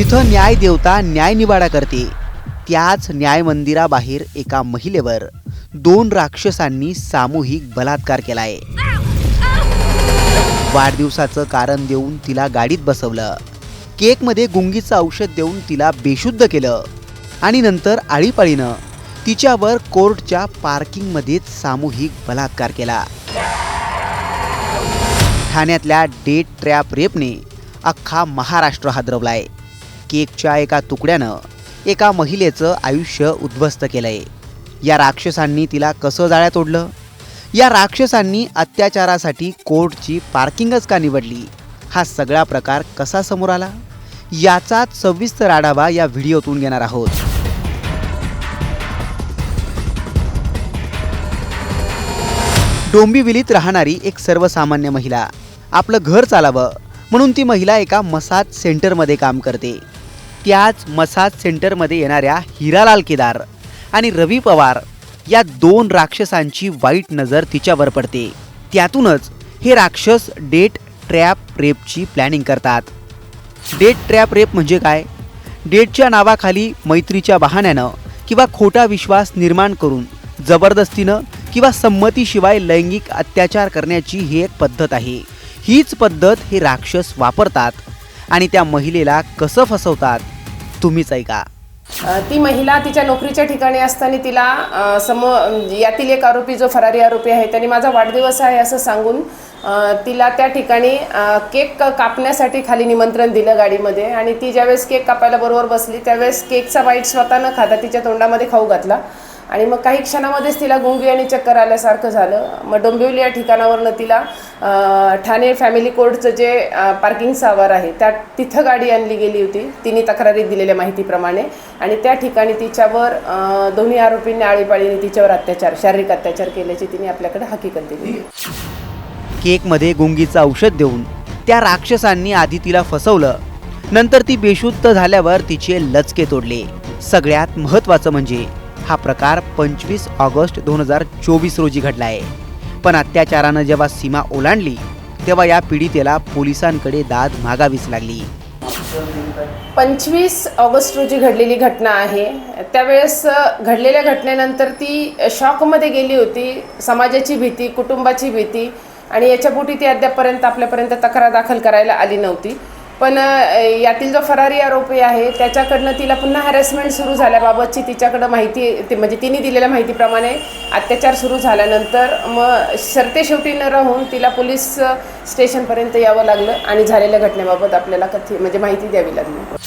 जिथं न्याय देवता न्याय निवाडा करते त्याच न्याय मंदिराबाहेर एका महिलेवर दोन राक्षसांनी सामूहिक बलात्कार केलाय. वाढदिवसाचं कारण देऊन तिला गाडीत बसवलं. केकमध्ये गुंगीचं औषध देऊन तिला बेशुद्ध केलं. आणि नंतर आळीपाळीनं तिच्यावर कोर्टच्या पार्किंगमध्येच सामूहिक बलात्कार केला. ठाण्यातल्या डेट ट्रॅप रेपने अख्खा महाराष्ट्र हादरवलाय. केकच्या एका तुकड्यानं एका महिलेचं आयुष्य उद्ध्वस्त केलंय. या राक्षसांनी तिला कसं जाळ्यात ओढलं? या राक्षसांनी अत्याचारासाठी कोर्टची पार्किंगच का निवडली? हा सगळा प्रकार कसा समोर आला? याचाच सविस्तर आढावा या व्हिडिओतून घेणार आहोत. डोंबिवलीत राहणारी एक सर्वसामान्य महिला आपलं घर चालावं म्हणून ती महिला एका मसाज सेंटरमध्ये काम करते. त्याच मसाज सेंटरमध्ये येणाऱ्या हिरालाल केदार आणि रवी पवार या दोन राक्षसांची वाईट नजर तिच्यावर पडते. त्यातूनच हे राक्षस डेट ट्रॅप रेपची प्लॅनिंग करतात. डेट ट्रॅप रेप म्हणजे काय? डेटच्या नावाखाली मैत्रीच्या बहाण्यानं किंवा खोटा विश्वास निर्माण करून जबरदस्तीनं किंवा संमतीशिवाय लैंगिक अत्याचार करण्याची ही एक पद्धत आहे. हीच पद्धत हे राक्षस वापरतात आणि त्या महिलेला कसं फसवतात तुम्हीच ऐका ती महिला तिच्या नोकरीच्या ठिकाणी असताना तिला समोर यातील एक आरोपी जो फरारी आरोपी आहे त्यांनी माझा वाढदिवस आहे असं सांगून तिला त्या ठिकाणी केक कापण्यासाठी खाली निमंत्रण दिलं गाडीमध्ये. आणि ती ज्यावेळेस केक कापायला बरोबर बसली त्यावेळेस केकचा बाईट स्वतः न खाता तिच्या तोंडामध्ये खाऊ घातला. आणि मग काही क्षणामध्येच तिला गुंगी आणि चक्कर आल्यासारखं झालं. मग डोंबिवली या ठिकाणावरनं तिला ठाणे फॅमिली कोर्टचं जे पार्किंग सावर आहे त्या तिथं गाडी आणली गेली होती. तिने तक्रारीत दिलेल्या माहितीप्रमाणे. आणि त्या ठिकाणी तिच्यावर दोन्ही आरोपींनी आळीपाळीने तिच्यावर अत्याचार शारीरिक अत्याचार केल्याची तिने आपल्याकडे हकीकत दिली. केकमध्ये गुंगीचं औषध देऊन त्या राक्षसांनी आधी तिला फसवलं. नंतर ती बेशुद्ध झाल्यावर तिचे लचके तोडले. सगळ्यात महत्त्वाचं म्हणजे हा प्रकार पंचवीस ऑगस्ट दोन हजार चोवीस रोजी घडला आहे पण अत्याचारानं जेव्हा सीमा ओलांडली तेव्हा या पीडितेला पोलिसांकडे दाद मागावीच लागली. पंचवीस ऑगस्ट रोजी घडलेली घटना आहे. त्यावेळेस घडलेल्या घटनेनंतर ती शॉकमध्ये गेली होती. समाजाची भीती कुटुंबाची भीती आणि याच्यापोटी ती अद्यापपर्यंत आपल्यापर्यंत तक्रार दाखल करायला आली नव्हती. पण यातील जो फरारी आरोपी आहे त्याच्याकडनं तिला पुन्हा हॅरेसमेंट सुरू झाल्याबाबतची तिच्याकडं माहिती ते म्हणजे तिने दिलेल्या माहितीप्रमाणे अत्याचार सुरू झाल्यानंतर मग सरते शेवटी न राहून तिला पोलीस स्टेशनपर्यंत यावं लागलं आणि झालेल्या घटनेबाबत आपल्याला कथी म्हणजे माहिती द्यावी लागली.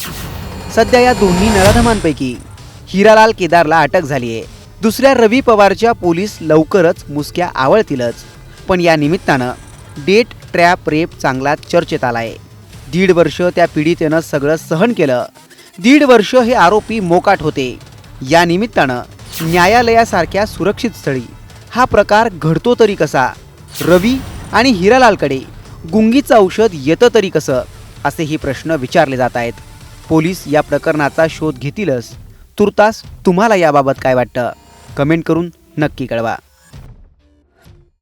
सध्या या दोन्ही नराधमांपैकी हिरालाल केदारला अटक झाली आहे दुसऱ्या रवी पवारच्या पोलीस लवकरच मुसक्या आवळतीलच. पण या निमित्तानं डेट ट्रॅप रेप चांगला चर्चेत आलाय. दीड वर्ष त्या पीडितेनं सगळं सहन केलं. दीड वर्ष हे आरोपी मोकाट होते. या निमित्तानं न्यायालयासारख्या सुरक्षित स्थळी हा प्रकार घडतो तरी कसा? रवी आणि हिरालालकडे गुंगीचं औषध येतं तरी कसं? असेही प्रश्न विचारले जात आहेत. पोलीस या प्रकरणाचा शोध घेतीलच. तुर्तास तुम्हाला याबाबत काय वाटतं? कमेंट करून नक्की कळवा.